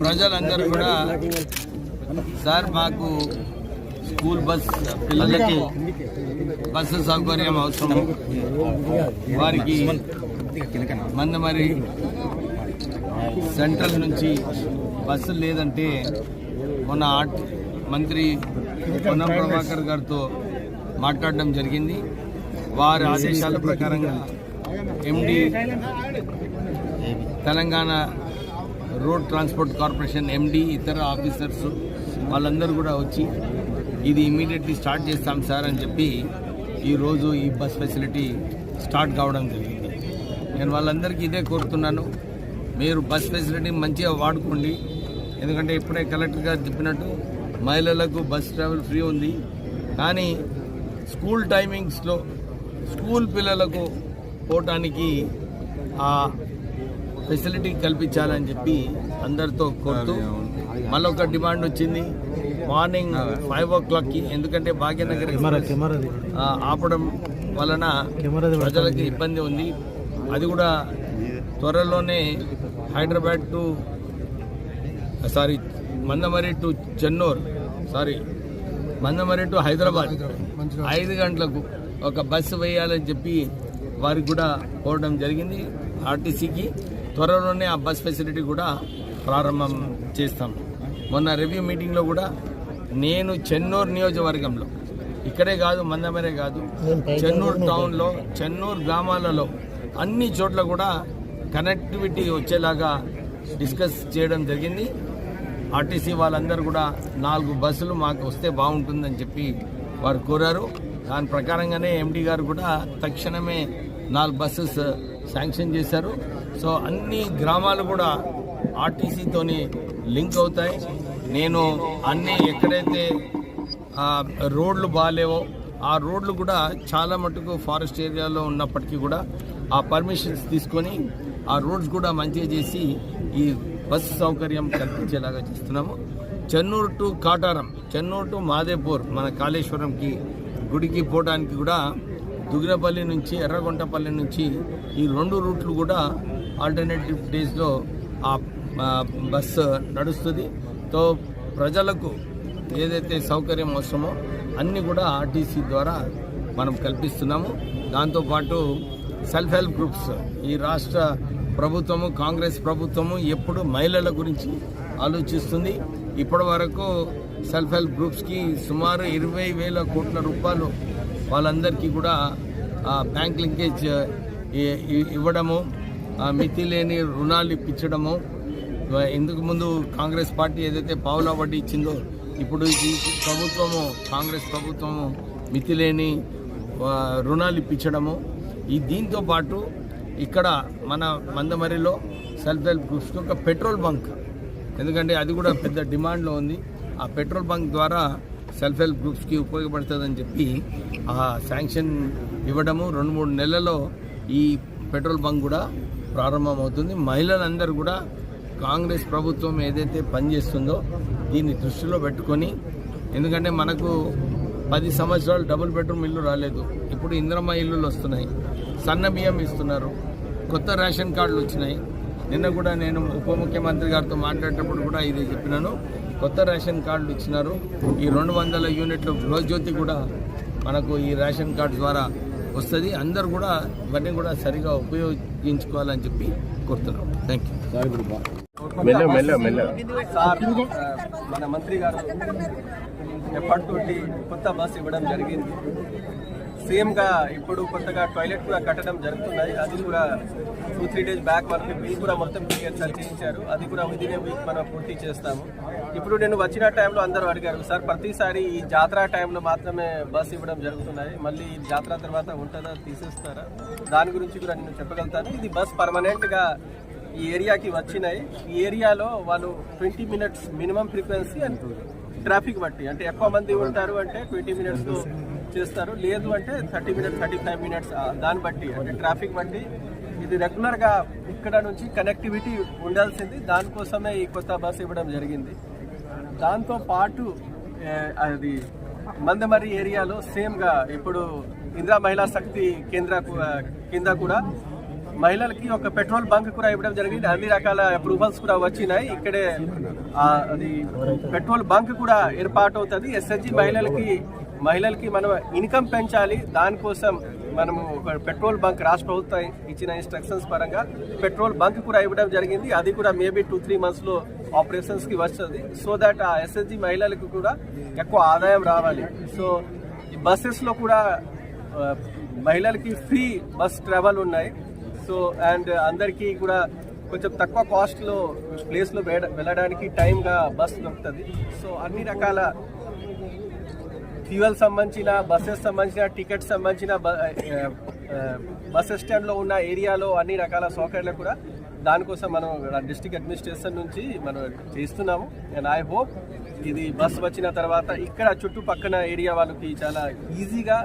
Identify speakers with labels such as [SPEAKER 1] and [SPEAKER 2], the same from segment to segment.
[SPEAKER 1] ప్రజలందరూ కూడా సార్ మాకు స్కూల్ బస్ పిల్లలకి బస్సు సౌకర్యం అవసరం. వారికి మంది మరి సెంట్రల్ నుంచి బస్సు లేదంటే మొన్న ఆర్ట్ మంత్రి పొన్నం ప్రభాకర్ గారితో మాట్లాడడం జరిగింది. వారి ఆదేశాల ప్రకారంగా MD Telangana road transport corporation MD ఇతర ఆఫీసర్స్ వాళ్ళందరూ కూడా వచ్చి ఇది ఇమీడియట్లీ స్టార్ట్ చేస్తాం సార్ అని చెప్పి ఈరోజు ఈ బస్ ఫెసిలిటీ స్టార్ట్ కావడం జరిగింది. నేను వాళ్ళందరికీ ఇదే కోరుతున్నాను. మీరు బస్ ఫెసిలిటీ మంచిగా వాడుకోండి. ఎందుకంటే ఇప్పుడే కలెక్టర్ గారు చెప్పినట్టు మహిళలకు బస్ ట్రావెల్ ఫ్రీ ఉంది. కానీ స్కూల్ టైమింగ్స్లో స్కూల్ పిల్లలకు పోవటానికి ఆ ఫెసిలిటీ కల్పించాలని చెప్పి అందరితో కోరుతూ మళ్ళీ ఒక డిమాండ్ వచ్చింది. మార్నింగ్ ఫైవ్ ఓ క్లాక్కి ఎందుకంటే భాగ్యనగర్ ఆపడం వలన ప్రజలకు ఇబ్బంది ఉంది. అది కూడా త్వరలోనే Hyderabad to sorry Mandamarri to Chennur sorry Mandamarri to Hyderabad ఐదు గంటలకు ఒక బస్సు వేయాలని చెప్పి వారికి కూడా కోరడం జరిగింది. ఆర్టీసీకి త్వరలోనే ఆ బస్ ఫెసిలిటీ కూడా ప్రారంభం చేస్తాం. మొన్న రివ్యూ మీటింగ్లో కూడా నేను చెన్నూరు నియోజకవర్గంలో ఇక్కడే కాదు మందమరే కాదు చెన్నూరు టౌన్లో చెన్నూరు గ్రామాలలో అన్ని చోట్ల కూడా కనెక్టివిటీ వచ్చేలాగా డిస్కస్ చేయడం జరిగింది. ఆర్టీసీ వాళ్ళందరూ కూడా నాలుగు బస్సులు మాకు వస్తే బాగుంటుందని చెప్పి వారు కోరారు. దాని ప్రకారంగానే ఎండి గారు కూడా తక్షణమే నాలుగు బస్సెస్ శాంక్షన్ uh, చేశారు. సో అన్ని గ్రామాలు కూడా ఆర్టీసీతోని లింక్ అవుతాయి. నేను అన్ని ఎక్కడైతే రోడ్లు బాగాలేవో ఆ రోడ్లు కూడా చాలా మటుకు ఫారెస్ట్ ఏరియాలో ఉన్నప్పటికీ కూడా ఆ పర్మిషన్స్ తీసుకొని ఆ రోడ్స్ కూడా మంచిగా చేసి ఈ బస్సు సౌకర్యం కల్పించేలాగా చేస్తున్నాము. చెన్నూరు టు కాటారం చెన్నూరు టు మాదేపూర్ మన కాళేశ్వరంకి గుడికి పోవడానికి కూడా దుగినపల్లి నుంచి ఎర్రగొంటపల్లి నుంచి ఈ రెండు రూట్లు కూడా ఆల్టర్నేటివ్ డేస్లో ఆ ఆ, బస్సు నడుస్తుంది. తో ప్రజలకు ఏదైతే సౌకర్యం అవసరమో అన్నీ కూడా ఆర్టీసీ ద్వారా మనం కల్పిస్తున్నాము. దాంతోపాటు సెల్ఫ్ హెల్ప్ గ్రూప్స్ ఈ రాష్ట్ర ప్రభుత్వము కాంగ్రెస్ ప్రభుత్వము ఎప్పుడు మహిళల గురించి ఆలోచిస్తుంది. ఇప్పటి వరకు సెల్ఫ్ హెల్ప్ గ్రూప్స్కి సుమారు ఇరవై వేల కోట్ల రూపాయలు వాళ్ళందరికీ కూడా బ్యాంక్ లింకేజ్ ఇవ్వడము మితి లేని రుణాలు ఇప్పించడము. ఇందుకు ముందు కాంగ్రెస్ పార్టీ ఏదైతే పావులా వడ్డీ ఇచ్చిందో ఇప్పుడు ఈ ప్రభుత్వము కాంగ్రెస్ ప్రభుత్వము మితి లేని రుణాలు ఇప్పించడము. ఈ దీంతో పాటు ఇక్కడ మన మందమరిలో సెల్ఫ్ హెల్ప్ గ్రూప్స్కి ఒక పెట్రోల్ బంక్. ఎందుకంటే అది కూడా పెద్ద డిమాండ్లో ఉంది. ఆ పెట్రోల్ బంక్ ద్వారా సెల్ఫ్ హెల్ప్ గ్రూప్స్కి ఉపయోగపడుతుందని చెప్పి ఆ శాంక్షన్ ఇవ్వడము. రెండు మూడు నెలల్లో ఈ పెట్రోల్ బంక్ కూడా ప్రారంభమవుతుంది. మహిళలందరూ కూడా కాంగ్రెస్ ప్రభుత్వం ఏదైతే పనిచేస్తుందో దీన్ని దృష్టిలో పెట్టుకొని ఎందుకంటే మనకు పది సంవత్సరాలు డబుల్ బెడ్రూమ్ ఇల్లు రాలేదు. ఇప్పుడు ఇంద్రమ్మ ఇల్లులు వస్తున్నాయి. సన్న బియ్యం ఇస్తున్నారు. కొత్త రేషన్ కార్డులు వచ్చినాయి. నిన్న కూడా నేను ఉప ముఖ్యమంత్రి గారితో మాట్లాడేటప్పుడు కూడా ఇదే చెప్పినాను. కొత్త రేషన్ కార్డులు ఇచ్చినారు. ఈ రెండు వందల యూనిట్లు గృహజ్యోతి కూడా మనకు ఈ రేషన్ కార్డు ద్వారా వస్తుంది. అందరు కూడా ఇవన్నీ కూడా సరిగా ఉపయోగించుకోవాలని చెప్పి కోరుతున్నాం. థ్యాంక్ యూ
[SPEAKER 2] మెల్ల మెల్ల మెల్ల.
[SPEAKER 3] సార్ ఆ, మన మంత్రి గారు ఎప్పటి తోటి కొత్త బస్ ఇవ్వడం జరిగింది. సేమ్గా ఇప్పుడు కొత్తగా టాయిలెట్ కూడా కట్టడం జరుగుతున్నాయి అది కూడా టూ త్రీ డేస్ బ్యాక్ మనకి బిల్ కూడా మొత్తం క్లియర్ చేయించారు. అది కూడా విదిన్ ఏ వీక్ మనం పూర్తి చేస్తాము. ఇప్పుడు నేను వచ్చిన టైంలో అందరూ అడిగారు సార్ ప్రతిసారి ఈ జాతర టైంలో మాత్రమే బస్ ఇవ్వడం జరుగుతున్నాయి మళ్ళీ ఈ జాతర తర్వాత ఉంటుందా తీసేస్తారా? దాని గురించి కూడా నేను చెప్పగలుగుతాను. ఇది బస్ పర్మనెంట్గా ఈ ఏరియాకి వచ్చినాయి. ఈ ఏరియాలో వాళ్ళు ట్వంటీ మినిట్స్ మినిమం ఫ్రీక్వెన్సీ అంటారు ట్రాఫిక్ బట్టి అంటే ఎక్కువ మంది ఉంటారు అంటే ట్వంటీ మినిట్స్ చేస్తారు. లేదు అంటే thirty minutes thirty five minutes దాన్ని బట్టి. అంటే ట్రాఫిక్ బట్టి. ఇది రెగ్యులర్గా ఇక్కడ నుంచి కనెక్టివిటీ ఉండాల్సింది. దానికోసమే ఈ కొత్త బస్సు ఇవ్వడం జరిగింది. దాంతో పాటు అది మందమరి ఏరియాలో సేమ్గా ఇప్పుడు ఇందిరా మహిళా శక్తి కేంద్ర కింద కూడా మహిళలకి ఒక పెట్రోల్ బంక్ కూడా ఇవ్వడం జరిగింది. అన్ని రకాల అప్రూవల్స్ కూడా వచ్చినాయి. ఇక్కడే అది పెట్రోల్ బంక్ కూడా ఏర్పాటు అవుతుంది ఎస్ఎస్జి మహిళలకి మహిళలకి మనం ఇన్కమ్ పెంచాలి. దానికోసం మనము ఒక పెట్రోల్ బంక్ రాష్ట్ర ప్రభుత్వం ఇచ్చిన ఇన్స్ట్రక్షన్స్ పరంగా పెట్రోల్ బంక్ కూడా ఇవ్వడం జరిగింది. అది కూడా మేబీ టూ త్రీ మంత్స్లో ఆపరేషన్స్కి వస్తుంది. సో దట్ ఆ ఎస్ఎస్జి మహిళలకు కూడా ఎక్కువ ఆదాయం రావాలి. సో ఈ బస్సెస్లో కూడా మహిళలకి ఫ్రీ బస్ ట్రావెల్ ఉన్నాయి. సో అండ్ అందరికీ కూడా కొంచెం తక్కువ కాస్ట్లో ప్లేస్లో వెళ్ళడానికి టైంగా బస్ దొరుకుతుంది. సో అన్ని రకాల ఫ్యూయల్ సంబంధించిన బస్సెస్ సంబంధించిన టికెట్స్ సంబంధించిన బస్ స్టాండ్లో ఉన్న ఏరియాలో అన్ని రకాల సౌకర్యాలు కూడా దానికోసం మనం డిస్టిక్ అడ్మినిస్ట్రేషన్ నుంచి మనం చేస్తున్నాము. అండ్ ఐ హోప్ ఇది బస్ వచ్చిన తర్వాత ఇక్కడ చుట్టుపక్కన ఏరియా వాళ్ళకి చాలా ఈజీగా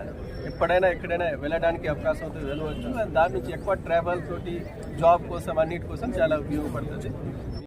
[SPEAKER 3] ఎప్పుడైనా ఎక్కడైనా వెళ్ళడానికి అవకాశం ఉంటుంది. వెళ్ళవచ్చు. అండ్ దాని నుంచి ఎక్కువ ట్రావెల్ తోటి జాబ్ కోసం అన్నిటి కోసం చాలా ఉపయోగపడుతుంది.